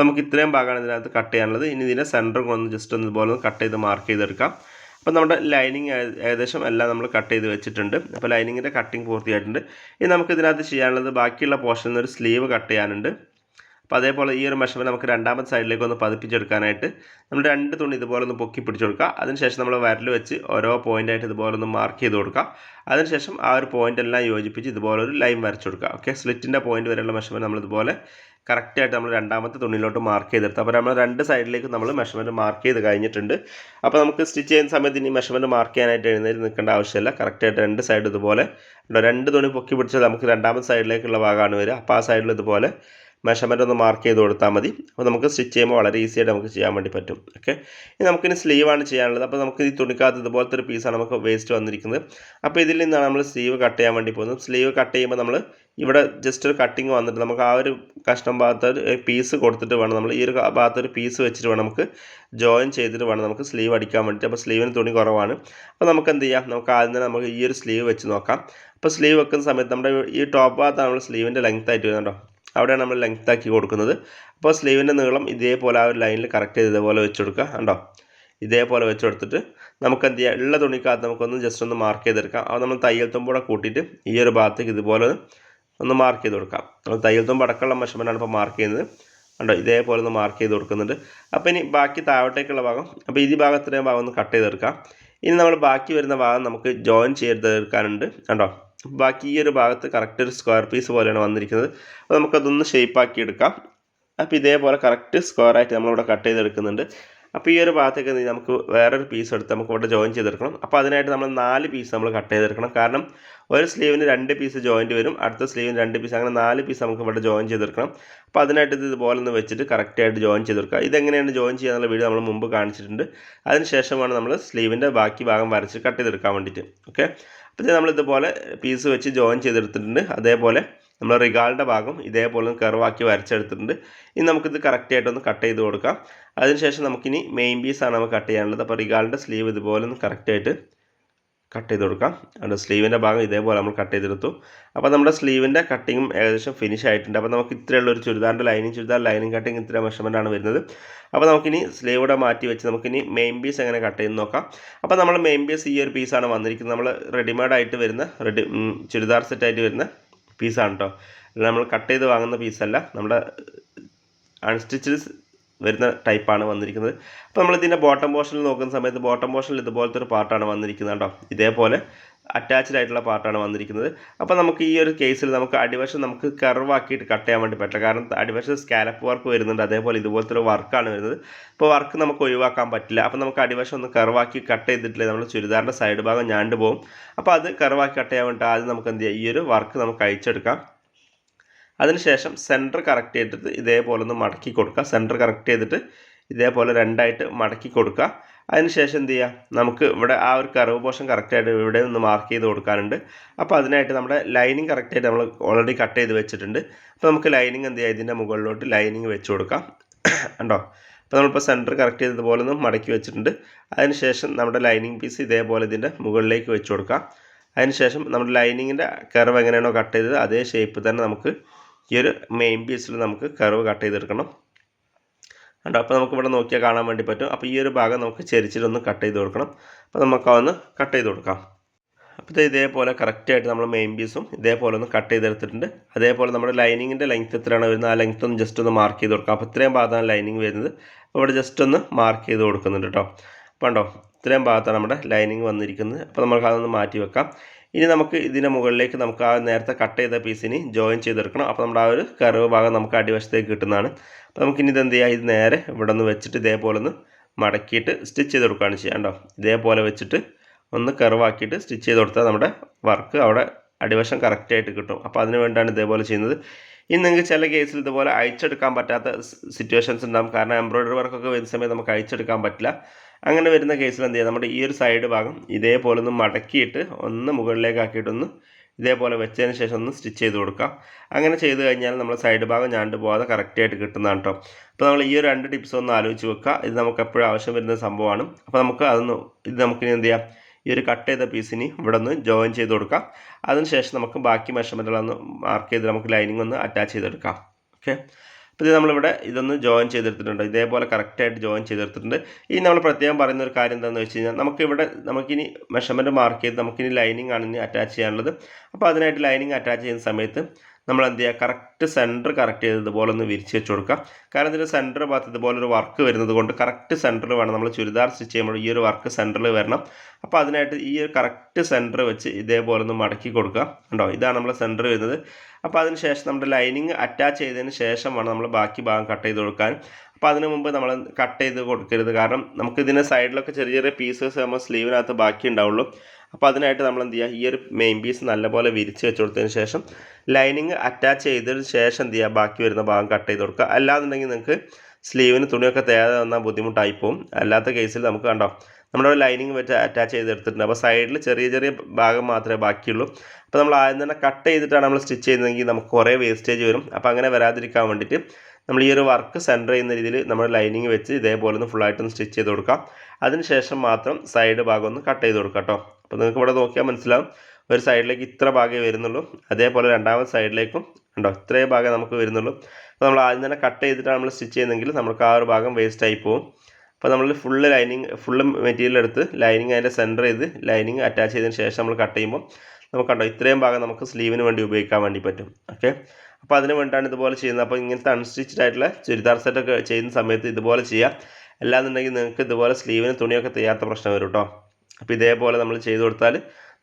നമുക്ക് ഇത്രയും ഭാഗമാണ് ഇതിനകത്ത് കട്ട് ചെയ്യാനുള്ളത്. ഇനി ഇതിന്റെ സെന്റർ ഒന്ന് ജസ്റ്റ് ഒന്ന് ഇതുപോലെ കട്ട് ചെയ്ത് മാർക്ക് ചെയ്തെടുക്കാം. അപ്പോൾ നമ്മുടെ ലൈനിങ് ഏകദേശം എല്ലാം നമ്മൾ കട്ട് ചെയ്ത് വെച്ചിട്ടുണ്ട്. അപ്പോൾ ലൈനിങ്ങിന്റെ കട്ടിങ് പൂർത്തിയായിട്ടുണ്ട്. ഇനി നമുക്ക് ഇതിനകത്ത് ചെയ്യാനുള്ളത് ബാക്കിയുള്ള പോർഷനിൽ നിന്ന് ഒരു സ്ലീവ് കട്ട് ചെയ്യാനുണ്ട്. അപ്പോൾ അതേപോലെ ഈ ഒരു മെഷർമെന്റ് നമുക്ക് രണ്ടാമത്തെ സൈഡിലേക്ക് ഒന്ന് പതിപ്പിച്ചെടുക്കാനായിട്ട് നമ്മൾ രണ്ട് തുണി ഇതുപോലെ ഒന്ന് പൊക്കി പിടിച്ചു കൊടുക്കുക അതിനുശേഷം നമ്മൾ വരൽ വെച്ച് ഓരോ പോയിന്റായിട്ട് ഇതുപോലെ ഒന്ന് മാർക്ക് ചെയ്ത് കൊടുക്കുക അതിനുശേഷം ആ ഒരു പോയിന്റ് എല്ലാം യോജിപ്പിച്ച് ഇതുപോലെ ഒരു ലൈൻ വരച്ചു കൊടുക്കുക ഓക്കെ സ്ലിറ്റിന്റെ പോയിന്റ് വരെയുള്ള മെഷർമെന്റ് നമ്മൾ ഇതുപോലെ കറക്റ്റായിട്ട് നമ്മൾ രണ്ടാമത്തെ തുണിയിലോട്ട് മാർക്ക് ചെയ്തെടുത്ത്. അപ്പോൾ നമ്മൾ രണ്ട് സൈഡിലേക്ക് നമ്മൾ മെഷർമെന്റ് മാർക്ക് ചെയ്ത് കഴിഞ്ഞിട്ടുണ്ട്. അപ്പോൾ നമുക്ക് സ്റ്റിച്ച് ചെയ്യുന്ന സമയത്ത് ഇനി മെഷർമെന്റ് മാർക്ക് ചെയ്യാനായിട്ട് എഴുന്നേറ്റ് നിൽക്കേണ്ട ആവശ്യമില്ല. കറക്റ്റായിട്ട് രണ്ട് സൈഡ് ഇതുപോലെ. രണ്ട് തുണി പൊക്കി പിടിച്ചാൽ നമുക്ക് രണ്ടാമത്തെ സൈഡിലേക്കുള്ള ഭാഗമാണ് വരിക. അപ്പോൾ ആ സൈഡിൽ ഇതുപോലെ മെഷർമെന്റ് ഒന്ന് മാർക്ക് ചെയ്ത് കൊടുത്താൽ മതി. അപ്പോൾ നമുക്ക് സ്റ്റിച്ച് ചെയ്യുമ്പോൾ വളരെ ഈസി ആയിട്ട് നമുക്ക് ചെയ്യാൻ വേണ്ടി പറ്റും. ഓക്കെ ഇനി നമുക്കിനി സ്ലീവാണ് ചെയ്യാനുള്ളത്. അപ്പോൾ നമുക്ക് ഈ തുണിക്കകത്ത് ഇതുപോലത്തെ ഒരു പീസാണ് നമുക്ക് വേസ്റ്റ് വന്നിരിക്കുന്നത്. അപ്പോൾ ഇതിൽ നിന്നാണ് നമ്മൾ സ്ലീവ് കട്ട് ചെയ്യാൻ വേണ്ടി പോകുന്നത്. സ്ലീവ് കട്ട് ചെയ്യുമ്പോൾ നമ്മൾ ഇവിടെ ജസ്റ്റ് ഒരു കട്ടിങ് വന്നിട്ട് നമുക്ക് ആ ഒരു കഷ്ണം ഭാഗത്ത് ഒരു പീസ് കൊടുത്തിട്ട് വേണം. നമ്മൾ ഈ ഒരു ഭാഗത്ത് ഒരു പീസ് വെച്ചിട്ട് വേണം നമുക്ക് ജോയിൻ ചെയ്തിട്ട് വേണം നമുക്ക് സ്ലീവ് അടിക്കാൻ വേണ്ടിയിട്ട്. അപ്പോൾ സ്ലീവിന് തുണി കുറവാണ്. അപ്പോൾ നമുക്ക് എന്ത് ചെയ്യാം? നമുക്ക് ആദ്യം തന്നെ നമുക്ക് ഈ ഒരു സ്ലീവ് വെച്ച് നോക്കാം. അപ്പോൾ സ്ലീവ് വെക്കുന്ന സമയത്ത് നമ്മുടെ ഈ ടോപ്പ് ഭാഗത്താണ് നമ്മൾ സ്ലീവിന്റെ ലെങ്ത് ആയിട്ട് വരുന്നുണ്ടോ അവിടെയാണ് നമ്മൾ ലെങ്ത് ആക്കി കൊടുക്കുന്നത്. അപ്പോൾ സ്ലീവിന്റെ നീളം ഇതേപോലെ ആ ഒരു ലൈനിൽ കറക്റ്റ് ചെയ്ത് ഇതേപോലെ വെച്ച് കൊടുക്കുക. കണ്ടോ? ഇതേപോലെ വെച്ച് കൊടുത്തിട്ട് നമുക്ക് എന്ത് ചെയ്യാം? ഉള്ള തുണിക്കകത്ത് നമുക്കൊന്ന് ജസ്റ്റ് ഒന്ന് മാർക്ക് ചെയ്തെടുക്കാം. അത് നമ്മൾ തയ്യൽ തുമ്പോടെ കൂട്ടിയിട്ട് ഈ ഒരു ഭാഗത്തേക്ക് ഇതുപോലെ ഒന്ന് മാർക്ക് ചെയ്ത് കൊടുക്കാം. നമ്മൾ തയ്യൽ തുമ്പ് അടക്കമുള്ള മെഷർമെന്റാണ് ഇപ്പോൾ മാർക്ക് ചെയ്യുന്നത്. കണ്ടോ? ഇതേപോലെ ഒന്ന് മാർക്ക് ചെയ്ത് കൊടുക്കുന്നുണ്ട്. അപ്പോൾ ഇനി ബാക്കി താഴോട്ടേക്കുള്ള ഭാഗം. അപ്പോൾ ഈ ഭാഗത്തിന്റെ ഭാഗം ഒന്ന് കട്ട് ചെയ്തെടുക്കാം. ഇനി നമ്മൾ ബാക്കി വരുന്ന ഭാഗം നമുക്ക് ജോയിൻ ചെയ്തെടുക്കാനുണ്ട്. കണ്ടോ? ബാക്കി ഈ ഒരു ഭാഗത്ത് കറക്റ്റ് ഒരു സ്ക്വയർ പീസ് പോലെയാണ് വന്നിരിക്കുന്നത്. അപ്പോൾ നമുക്കതൊന്ന് ഷേപ്പാക്കി എടുക്കാം. അപ്പോൾ ഇതേപോലെ കറക്റ്റ് സ്ക്വയർ ആയിട്ട് നമ്മളിവിടെ കട്ട് ചെയ്തെടുക്കുന്നുണ്ട്. അപ്പോൾ ഈ ഒരു ഭാഗത്തേക്ക്? നമുക്ക് വേറൊരു പീസ് എടുത്ത് നമുക്ക് ഇവിടെ ജോയിൻ ചെയ്തെടുക്കണം. അപ്പോൾ അതിനായിട്ട് നമ്മൾ നാല് പീസ് നമ്മൾ കട്ട് ചെയ്തെടുക്കണം. കാരണം ഒരു സ്ലീവിന് രണ്ട് പീസ് ജോയിന്റ് വരും. അടുത്ത സ്ലീവിന് രണ്ട് പീസ് അങ്ങനെ നാല് പീസ് നമുക്ക് ഇവിടെ ജോയിൻ ചെയ്തെടുക്കണം. അപ്പോൾ അതിനായിട്ട് ഇത് ഇതുപോലെ ഒന്ന് വെച്ചിട്ട് കറക്റ്റായിട്ട് ജോയിൻ ചെയ്തെടുക്കുക. ഇതെങ്ങനെയാണ് ജോയിൻ ചെയ്യാനുള്ള വീഡിയോ നമ്മൾ മുമ്പ് കാണിച്ചിട്ടുണ്ട്. അതിന് ശേഷമാണ് നമ്മൾ സ്ലീവിന്റെ ബാക്കി ഭാഗം വരച്ച് കട്ട് ചെയ്തെടുക്കാൻ വേണ്ടിയിട്ട്. ഓക്കെ അപ്പോൾ നമ്മൾ ഇതുപോലെ പീസ് വെച്ച് ജോയിൻ ചെയ്തെടുത്തിട്ടുണ്ട്. അതേപോലെ നമ്മൾ റിഗാളിന്റെ ഭാഗം ഇതേപോലെ കർവാക്കി വരച്ചെടുത്തിട്ടുണ്ട്. ഇനി നമുക്കിത് കറക്റ്റായിട്ടൊന്ന് കട്ട് ചെയ്ത് കൊടുക്കാം. അതിനുശേഷം നമുക്കിനി മെയിൻ പീസാണ് നമുക്ക് കട്ട് ചെയ്യാനുള്ളത്. അപ്പോൾ റിഗാളിന്റെ സ്ലീവ് ഇതുപോലെ ഒന്ന് കറക്റ്റായിട്ട് കട്ട് ചെയ്ത് കൊടുക്കാം. അതിന്റെ സ്ലീവിന്റെ ഭാഗം ഇതേപോലെ നമ്മൾ കട്ട് ചെയ്തെടുത്തു. അപ്പോൾ നമ്മുടെ സ്ലീവിന്റെ കട്ടിങ്ങും ഏകദേശം ഫിനിഷ് ആയിട്ടുണ്ട്. അപ്പോൾ നമുക്ക് ഇത്രയുള്ള ഒരു ചുരിദാറിന്റെ ലൈനിങ് ചുരിദാർ ലൈനിങ് കട്ടിങ് ഇത്ര മെഷർമെന്റ് ആണ് വരുന്നത്. അപ്പോൾ നമുക്കിനി സ്ലീവിടെ മാറ്റി വെച്ച് നമുക്കിനി മെയിൻ പീസ് എങ്ങനെ കട്ട് ചെയ്ത് നോക്കാം. അപ്പോൾ നമ്മൾ മെയിൻ പീസ് ഈ ഒരു പീസാണ് വന്നിരിക്കുന്നത്. നമ്മൾ റെഡിമെയ്ഡ് ആയിട്ട് വരുന്ന റെഡി ചുരിദാർ സെറ്റായിട്ട് വരുന്ന പീസാണ് കേട്ടോ നമ്മൾ കട്ട് ചെയ്ത് വാങ്ങുന്ന പീസല്ല നമ്മുടെ അൺസ്റ്റിച്ചഡ് വരുന്ന ടൈപ്പാണ് വന്നിരിക്കുന്നത്. അപ്പോൾ നമ്മൾ ഇതിന്റെ ബോട്ടം പോർഷനിൽ നോക്കുന്ന സമയത്ത് ബോട്ടം പോർഷനിൽ ഇതുപോലത്തെ ഒരു പാർട്ടാണ് വന്നിരിക്കുന്നത് കേട്ടോ. ഇതേപോലെ അറ്റാച്ച്ഡ് ആയിട്ടുള്ള പാർട്ടാണ് വന്നിരിക്കുന്നത്. അപ്പോൾ നമുക്ക് ഈ ഒരു കേസിൽ നമുക്ക് അടിവശം നമുക്ക് കർവാക്കിയിട്ട് കട്ട് ചെയ്യാൻ വേണ്ടി പറ്റില്ല കാരണം അടിവശം സ്കാലപ്പ് വർക്ക് വരുന്നുണ്ട്. അതേപോലെ ഇതുപോലത്തെ ഒരു വർക്കാണ് വരുന്നത്. അപ്പോൾ വർക്ക് നമുക്ക് ഒഴിവാക്കാൻ പറ്റില്ല. അപ്പോൾ നമുക്ക് അടിവശം ഒന്ന് കർവാക്കി കട്ട് ചെയ്തിട്ടില്ല? നമ്മൾ ചുരിദാറിന്റെ സൈഡ് ഭാഗം ഞാണ്ട് പോകും അപ്പോൾ അത് കർവാക്കി കട്ട് ചെയ്യാൻ വേണ്ടി ആദ്യം നമുക്ക് എന്ത് ചെയ്യാം? ഈ ഒരു വർക്ക് നമുക്ക് അയച്ചെടുക്കാം അതിനുശേഷം സെന്റർ കറക്റ്റ് ചെയ്തിട്ട് ഇതേപോലെ ഒന്ന് മടക്കി കൊടുക്കുക. സെന്റർ കറക്റ്റ് ചെയ്തിട്ട് ഇതേപോലെ രണ്ടായിട്ട് മടക്കി കൊടുക്കുക. അതിനുശേഷം എന്ത് ചെയ്യുക? നമുക്ക് ഇവിടെ ആ ഒരു കർവ് പോർഷൻ കറക്റ്റായിട്ട് ഇവിടെ നിന്ന് മാർക്ക് ചെയ്ത് കൊടുക്കാനുണ്ട്. അപ്പോൾ അതിനായിട്ട് നമ്മുടെ ലൈനിങ് കറക്റ്റായിട്ട് നമ്മൾ ഓൾറെഡി കട്ട് ചെയ്ത് വെച്ചിട്ടുണ്ട്. അപ്പോൾ നമുക്ക് ലൈനിങ് എന്ത് ചെയ്യുക? ഇതിന്റെ മുകളിലോട്ട് ലൈനിങ് വെച്ച് കൊടുക്കാം. ഉണ്ടോ അപ്പോൾ നമ്മളിപ്പോൾ സെന്റർ കറക്റ്റ് ചെയ്തതുപോലെ ഒന്ന് മടക്കി വെച്ചിട്ടുണ്ട്. അതിനുശേഷം നമ്മുടെ ലൈനിങ് പീസ് ഇതേപോലെ ഇതിന്റെ മുകളിലേക്ക് വെച്ച് കൊടുക്കാം. അതിനുശേഷം നമ്മുടെ ലൈനിങ്ങിന്റെ കർവ് എങ്ങനെയാണോ കട്ട് ചെയ്തത് അതേ ഷേപ്പ് തന്നെ നമുക്ക് ഈ ഒരു മെയിൻ പീസിൽ നമുക്ക് കർവ് കട്ട് ചെയ്തെടുക്കണം. കണ്ടോ? അപ്പോൾ നമുക്ക് ഇവിടെ നോക്കിയാൽ കാണാൻ വേണ്ടി പറ്റും. അപ്പോൾ ഈ ഒരു ഭാഗം നമുക്ക് ചെരിച്ചിട്ടൊന്ന് കട്ട് ചെയ്ത് കൊടുക്കണം. അപ്പോൾ നമുക്ക് അതൊന്ന് കട്ട് ചെയ്ത് കൊടുക്കാം. അപ്പോൾ ഇത് ഇതേപോലെ കറക്റ്റായിട്ട് നമ്മൾ മെയിൻ പീസും ഇതേപോലെ ഒന്ന് കട്ട് ചെയ്തെടുത്തിട്ടുണ്ട്. അതേപോലെ നമ്മുടെ ലൈനിങ്ങിന്റെ ലെങ്ത് എത്രയാണ് വരുന്നത്? ആ ലെങ്ത് ഒന്ന് ജസ്റ്റ് ഒന്ന് മാർക്ക് ചെയ്ത് കൊടുക്കാം. അപ്പോൾ ഇത്രയും ഭാഗത്താണ് ലൈനിങ് വരുന്നത്. അപ്പോൾ ഇവിടെ ജസ്റ്റ് ഒന്ന് മാർക്ക് ചെയ്ത് കൊടുക്കുന്നുണ്ട് കേട്ടോ. അപ്പോൾ ഉണ്ടോ ഇത്രയും ഭാഗത്താണ് നമ്മുടെ ലൈനിങ് വന്നിരിക്കുന്നത്. അപ്പോൾ നമുക്ക് അതൊന്ന് മാറ്റി വെക്കാം. ഇനി നമുക്ക് ഇതിന്റെ മുകളിലേക്ക് നമുക്ക് ആ നേരത്തെ കട്ട് ചെയ്ത പീസിന് ജോയിൻ ചെയ്തെടുക്കണം. അപ്പോൾ നമ്മുടെ ആ ഒരു കർവ് ഭാഗം നമുക്ക് അടിവശത്തേക്ക് കിട്ടുന്നതാണ്. അപ്പോൾ നമുക്കിനി ഇത് എന്ത് ചെയ്യാം? ഇത് നേരെ ഇവിടെ നിന്ന് വെച്ചിട്ട് ഇതേപോലെ ഒന്ന് മടക്കിയിട്ട് സ്റ്റിച്ച് ചെയ്ത് കൊടുക്കുകയാണ് ചെയ്യുക കേട്ടോ ഇതേപോലെ വെച്ചിട്ട് ഒന്ന് കർവാക്കിയിട്ട് സ്റ്റിച്ച് ചെയ്ത് കൊടുത്താൽ നമ്മുടെ വർക്ക് അവിടെ അടിവശം കറക്റ്റായിട്ട് കിട്ടും. അപ്പോൾ അതിന് വേണ്ടിയാണ് ഇതേപോലെ ചെയ്യുന്നത്. ഇനി നിങ്ങൾക്ക് ചില കേസിൽ ഇതുപോലെ അയച്ചെടുക്കാൻ പറ്റാത്ത സിറ്റുവേഷൻസ് ഉണ്ടാകും കാരണം എംബ്രോയ്ഡറി വർക്കൊക്കെ വരുന്ന സമയത്ത് നമുക്ക് അയച്ചെടുക്കാൻ പറ്റില്ല. അങ്ങനെ വരുന്ന കേസിൽ എന്ത് ചെയ്യുക നമ്മുടെ ഈ ഒരു സൈഡ് ഭാഗം ഇതേപോലെ ഒന്ന് മടക്കിയിട്ട് ഒന്ന് മുകളിലേക്കാക്കിയിട്ടൊന്ന് ഇതേപോലെ വെച്ചതിന് ശേഷം ഒന്ന് സ്റ്റിച്ച് ചെയ്ത് കൊടുക്കാം. അങ്ങനെ ചെയ്ത് കഴിഞ്ഞാൽ നമ്മൾ സൈഡ് ഭാഗം ഞാണ്ട് പോകാതെ കറക്റ്റായിട്ട് കിട്ടുന്നതാണ് കേട്ടോ അപ്പോൾ നമ്മൾ ഈ ഒരു രണ്ട് ടിപ്സ് ഒന്ന് ആലോചിച്ച് വെക്കുക ഇത് നമുക്ക് എപ്പോഴും ആവശ്യം വരുന്ന സംഭവമാണ്. അപ്പോൾ നമുക്ക് അതൊന്ന് ഇത് നമുക്കിനി എന്ത് ചെയ്യാം? ഈ ഒരു കട്ട് ചെയ്ത പീസിന് ഇവിടെ ഒന്ന് ജോയിൻ ചെയ്ത് കൊടുക്കാം. അതിനുശേഷം നമുക്ക് ബാക്കി മെഷർമെന്റുകളൊന്ന് മാർക്ക് ചെയ്ത് നമുക്ക് ലൈനിങ് ഒന്ന് അറ്റാച്ച് ചെയ്തെടുക്കാം. ഓക്കെ അപ്പോൾ ഇത് നമ്മളിവിടെ ഇതൊന്ന് ജോയിൻ ചെയ്തെടുത്തിട്ടുണ്ട്. ഇതേപോലെ കറക്റ്റായിട്ട് ജോയിൻ ചെയ്തെടുത്തിട്ടുണ്ട്. ഇനി നമ്മൾ പ്രത്യേകം പറയുന്ന ഒരു കാര്യം എന്താണെന്ന് വെച്ച് കഴിഞ്ഞാൽ നമുക്കിവിടെ നമുക്കിനി മെഷർമെന്റ് മാർക്ക് ചെയ്ത് നമുക്കിനി ലൈനിങ് ആണ് ഇനി അറ്റാച്ച് ചെയ്യാനുള്ളത്. അപ്പോൾ അതിനായിട്ട് ലൈനിങ് അറ്റാച്ച് ചെയ്യുന്ന സമയത്ത് നമ്മൾ എന്ത് ചെയ്യുക കറക്റ്റ് സെന്റർ കറക്റ്റ് ചെയ്ത് ഇതുപോലെ ഒന്ന് വിരിച്ച് വെച്ച് കൊടുക്കുക കാരണം ഇതിന്റെ സെന്റർ ഭാഗത്ത് ഇതുപോലെ ഒരു വർക്ക് വരുന്നത് കൊണ്ട് കറക്റ്റ് സെന്ററിൽ വേണം നമ്മൾ ചുരിദാർ സ്റ്റിച്ച് ചെയ്യുമ്പോൾ ഈ ഒരു വർക്ക് സെന്ററിൽ വരണം. അപ്പോൾ അതിനായിട്ട് ഈ ഒരു കറക്റ്റ് സെന്റർ വെച്ച് ഇതേപോലെ ഒന്ന് മടക്കി കൊടുക്കുക. ഉണ്ടോ ഇതാണ് നമ്മൾ സെന്റർ വരുന്നത്. അപ്പോൾ അതിന് ശേഷം നമ്മുടെ ലൈനിങ് അറ്റാച്ച് ചെയ്തതിന് ശേഷമാണ് നമ്മൾ ബാക്കി ഭാഗം കട്ട് ചെയ്ത് കൊടുക്കാൻ. അപ്പോൾ അതിന് മുമ്പ് നമ്മൾ കട്ട് ചെയ്ത് കൊടുക്കരുത്. കാരണം നമുക്ക് ഇതിന്റെ സൈഡിലൊക്കെ ചെറിയ ചെറിയ പീസസ് നമ്മൾ സ്ലീവിനകത്ത് ബാക്കി ഉണ്ടാവുള്ളൂ. അപ്പോൾ അതിനായിട്ട് നമ്മൾ എന്ത് ചെയ്യുക ഈ ഒരു മെയിൻ പീസ് നല്ലപോലെ വിരിച്ച് വെച്ച് കൊടുത്തതിന് ശേഷം ലൈനിങ് അറ്റാച്ച് ചെയ്തതിന് ശേഷം എന്ത് ചെയ്യുക ബാക്കി വരുന്ന ഭാഗം കട്ട് ചെയ്ത് കൊടുക്കുക. അല്ലാന്നുണ്ടെങ്കിൽ നിങ്ങൾക്ക് സ്ലീവിന് തുണിയൊക്കെ തേടാതെ വന്നാൽ ബുദ്ധിമുട്ടായി പോകും അല്ലാത്ത കേസിൽ നമുക്ക് കണ്ടോ? നമ്മുടെ ലൈനിങ് വെച്ച് അറ്റാച്ച് ചെയ്തെടുത്തിട്ടുണ്ട് അപ്പോൾ സൈഡിൽ ചെറിയ ചെറിയ ഭാഗം മാത്രമേ ബാക്കിയുള്ളൂ. അപ്പോൾ നമ്മൾ ആദ്യം തന്നെ കട്ട് ചെയ്തിട്ടാണ് നമ്മൾ സ്റ്റിച്ച് ചെയ്യുന്നതെങ്കിൽ നമുക്ക് കുറേ വേസ്റ്റേജ് വരും. അപ്പോൾ അങ്ങനെ വരാതിരിക്കാൻ വേണ്ടിയിട്ട് നമ്മൾ ഈ ഒരു വർക്ക് സെന്റർ ചെയ്യുന്ന രീതിയിൽ നമ്മൾ ലൈനിങ് വെച്ച് ഇതേപോലെ ഒന്ന് ഫുള്ളായിട്ടൊന്ന് സ്റ്റിച്ച് ചെയ്ത് കൊടുക്കാം. അതിനുശേഷം മാത്രം സൈഡ് ഭാഗം ഒന്ന് കട്ട് ചെയ്ത് കൊടുക്കാം കേട്ടോ. അപ്പോൾ നിങ്ങൾക്ക് ഇവിടെ നോക്കിയാൽ മനസ്സിലാവും. ഒരു സൈഡിലേക്ക് ഇത്ര ഭാഗമേ വരുന്നുള്ളൂ. അതേപോലെ രണ്ടാമത്തെ സൈഡിലേക്കും ഉണ്ടോ ഇത്രയും ഭാഗം നമുക്ക് വരുന്നുള്ളൂ. അപ്പോൾ നമ്മൾ ആദ്യം തന്നെ കട്ട് ചെയ്തിട്ടാണ് നമ്മൾ സ്റ്റിച്ച് ചെയ്യുന്നതെങ്കിൽ നമുക്ക് ആ ഒരു ഭാഗം വേസ്റ്റ് ആയി പോകും അപ്പോൾ നമ്മൾ ഫുള്ള് ലൈനിങ് ഫുള്ള് മെറ്റീരിയൽ എടുത്ത് ലൈനിങ് അതിന്റെ സെന്റർ ചെയ്ത് ലൈനിങ് അറ്റാച്ച് ചെയ്തതിന് ശേഷം നമ്മൾ കട്ട് ചെയ്യുമ്പോൾ നമുക്ക് കണ്ടോ ഇത്രയും ഭാഗം നമുക്ക് സ്ലീവിന് വേണ്ടി ഉപയോഗിക്കാൻ വേണ്ടി പറ്റും. ഓക്കെ അപ്പോൾ അതിന് വേണ്ടിയാണ് ഇതുപോലെ ചെയ്യുന്നത്. അപ്പോൾ ഇങ്ങനത്തെ അൺസ്റ്റിച്ചഡ് ആയിട്ടുള്ള ചുരിദാർ സെറ്റൊക്കെ ചെയ്യുന്ന സമയത്ത് ഇതുപോലെ ചെയ്യാം അല്ലാന്നുണ്ടെങ്കിൽ നിങ്ങൾക്ക് ഇതുപോലെ സ്ലീവിന് തുണിയൊക്കെ ചെയ്യാത്ത പ്രശ്നം വരും കേട്ടോ അപ്പോൾ ഇതേപോലെ നമ്മൾ ചെയ്ത് കൊടുത്താൽ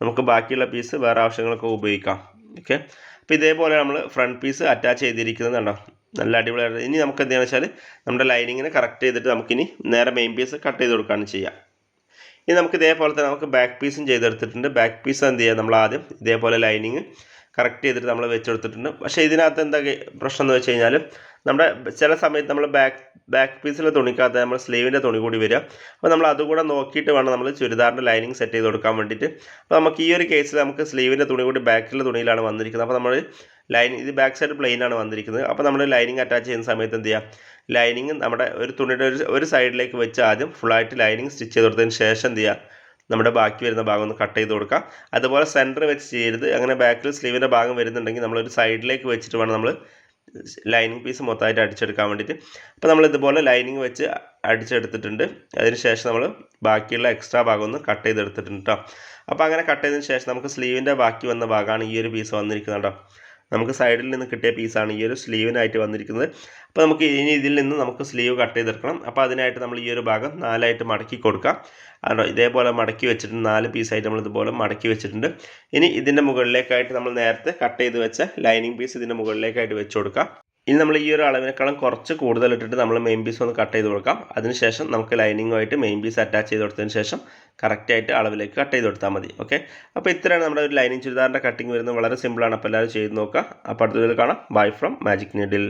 നമുക്ക് ബാക്കിയുള്ള പീസ് വേറെ ആവശ്യങ്ങൾക്ക് ഉപയോഗിക്കാം. ഓക്കെ അപ്പോൾ ഇതേപോലെ നമ്മൾ ഫ്രണ്ട് പീസ് അറ്റാച്ച് ചെയ്തിരിക്കുന്നത് കണ്ടോ? നല്ല അടിപൊളിയായിട്ട്. ഇനി നമുക്ക് എന്താണെന്ന് വെച്ചാൽ നമ്മുടെ ലൈനിങ്ങിനെ കറക്റ്റ് ചെയ്തിട്ട് നമുക്കിനി നേരെ മെയിൻ പീസ് കട്ട് ചെയ്ത് കൊടുക്കുകയാണ് ചെയ്യുക ഇനി നമുക്ക് ഇതേപോലെ തന്നെ നമുക്ക് ബാക്ക് പീസും ചെയ്തെടുത്തിട്ടുണ്ട്. ബാക്ക് പീസ് എന്ത് ചെയ്യുക നമ്മൾ ആദ്യം ഇതേപോലെ ലൈനിങ് കറക്റ്റ് ചെയ്തിട്ട് നമ്മൾ വെച്ചെടുത്തിട്ടുണ്ട്. പക്ഷേ ഇതിനകത്ത് എന്താ പ്രശ്നം എന്ന് വെച്ച് കഴിഞ്ഞാൽ നമ്മുടെ ചില സമയത്ത് നമ്മൾ ബാക്ക് ബാക്ക് പീസിലെ തുണിക്കകത്ത് നമ്മൾ സ്ലീവിന്റെ തുണി കൂടി വരിക. അപ്പോൾ നമ്മൾ അതുകൂടെ നോക്കിയിട്ട് വേണം നമ്മൾ ചുരിദാറിന്റെ ലൈനിങ് സെറ്റ് ചെയ്ത് കൊടുക്കാൻ വേണ്ടിയിട്ട്. അപ്പോൾ നമുക്ക് ഈ ഒരു കേസിൽ നമുക്ക് സ്ലീവിന്റെ തുണി കൂടി ബാക്കിലെ തുണിയിലാണ് വന്നിരിക്കുന്നത്. അപ്പോൾ നമ്മൾ ലൈൻ ഇത് ബാക്ക് സൈഡ് പ്ലെയിൻ ആണ് വന്നിരിക്കുന്നത്. അപ്പോൾ നമ്മൾ ലൈനിങ് അറ്റാച്ച് ചെയ്യുന്ന സമയത്ത് എന്ത് ചെയ്യുക ലൈനിങ് നമ്മുടെ ഒരു തുണിയുടെ ഒരു ഒരു സൈഡിലേക്ക് വെച്ച് ആദ്യം ഫുള്ളായിട്ട് ലൈനിങ് സ്റ്റിച്ച് ചെയ്ത് കൊടുത്തതിന് ശേഷം എന്ത് ചെയ്യുക നമ്മുടെ ബാക്കി വരുന്ന ഭാഗം ഒന്ന് കട്ട് ചെയ്ത് കൊടുക്കുക അതുപോലെ സെന്റർ വെച്ച് ചെയ്യരുത്. അങ്ങനെ ബാക്കിൽ സ്ലീവിന്റെ ഭാഗം വരുന്നുണ്ടെങ്കിൽ നമ്മളൊരു സൈഡിലേക്ക് വെച്ചിട്ട് വേണം നമ്മൾ ലൈനിങ് പീസ് മൊത്തമായിട്ട് അടിച്ചെടുക്കാൻ വേണ്ടിയിട്ട്. അപ്പോൾ നമ്മൾ ഇതുപോലെ ലൈനിങ് വെച്ച് അടിച്ചെടുത്തിട്ടുണ്ട്. അതിന് ശേഷം നമ്മൾ ബാക്കിയുള്ള എക്സ്ട്രാ ഭാഗം ഒന്ന് കട്ട് ചെയ്തെടുത്തിട്ടുണ്ട് കേട്ടോ അപ്പോൾ അങ്ങനെ കട്ട് ചെയ്തതിന് ശേഷം നമുക്ക് സ്ലീവിന്റെ ബാക്കി വന്ന ഭാഗമാണ് ഈ ഒരു പീസ് വന്നിരിക്കുന്നത് കേട്ടോ നമുക്ക് സൈഡിൽ നിന്ന് കിട്ടിയ പീസാണ് ഈ ഒരു സ്ലീവിനായിട്ട് വന്നിരിക്കുന്നത്. അപ്പോൾ നമുക്ക് ഇനി ഇതിൽ നിന്ന് നമുക്ക് സ്ലീവ് കട്ട് ചെയ്തെടുക്കണം. അപ്പോൾ അതിനായിട്ട് നമ്മൾ ഈ ഒരു ഭാഗം നാലായിട്ട് മടക്കി കൊടുക്കാം. അതോ ഇതേപോലെ മടക്കി വെച്ചിട്ടുണ്ട്. നാല് പീസായിട്ട് നമ്മൾ ഇതുപോലെ മടക്കി വെച്ചിട്ടുണ്ട്. ഇനി ഇതിന്റെ മുകളിലേക്കായിട്ട് നമ്മൾ നേരത്തെ കട്ട് ചെയ്ത് വെച്ച ലൈനിങ് പീസ് ഇതിന്റെ മുകളിലേക്കായിട്ട് വെച്ച് കൊടുക്കാം. ഇനി നമ്മൾ ഈ ഒരു അളവിനേക്കാളും കുറച്ച് കൂടുതൽ ഇട്ടിട്ട് നമ്മൾ മെയിൻ പീസ് ഒന്ന് കട്ട് ചെയ്ത് കൊടുക്കാം. അതിനുശേഷം നമുക്ക് ലൈനിങ്ങുമായിട്ട് മെയിൻ പീസ് അറ്റാച്ച് ചെയ്ത് കൊടുത്തതിന് ശേഷം കറക്റ്റായിട്ട് അളവിലേക്ക് കട്ട് ചെയ്ത് കൊടുത്താൽ മതി. ഓക്കെ അപ്പോൾ ഇത്രയാണ് നമ്മുടെ ഒരു ലൈനിങ് ചുരിദാറിന്റെ കട്ടിങ് വരുന്നത്. വളരെ സിമ്പിളാണ് അപ്പോൾ എല്ലാവരും ചെയ്ത് നോക്കുക. അപ്പോൾ അടുത്തതിൽ കാണാം. Bye from magic needle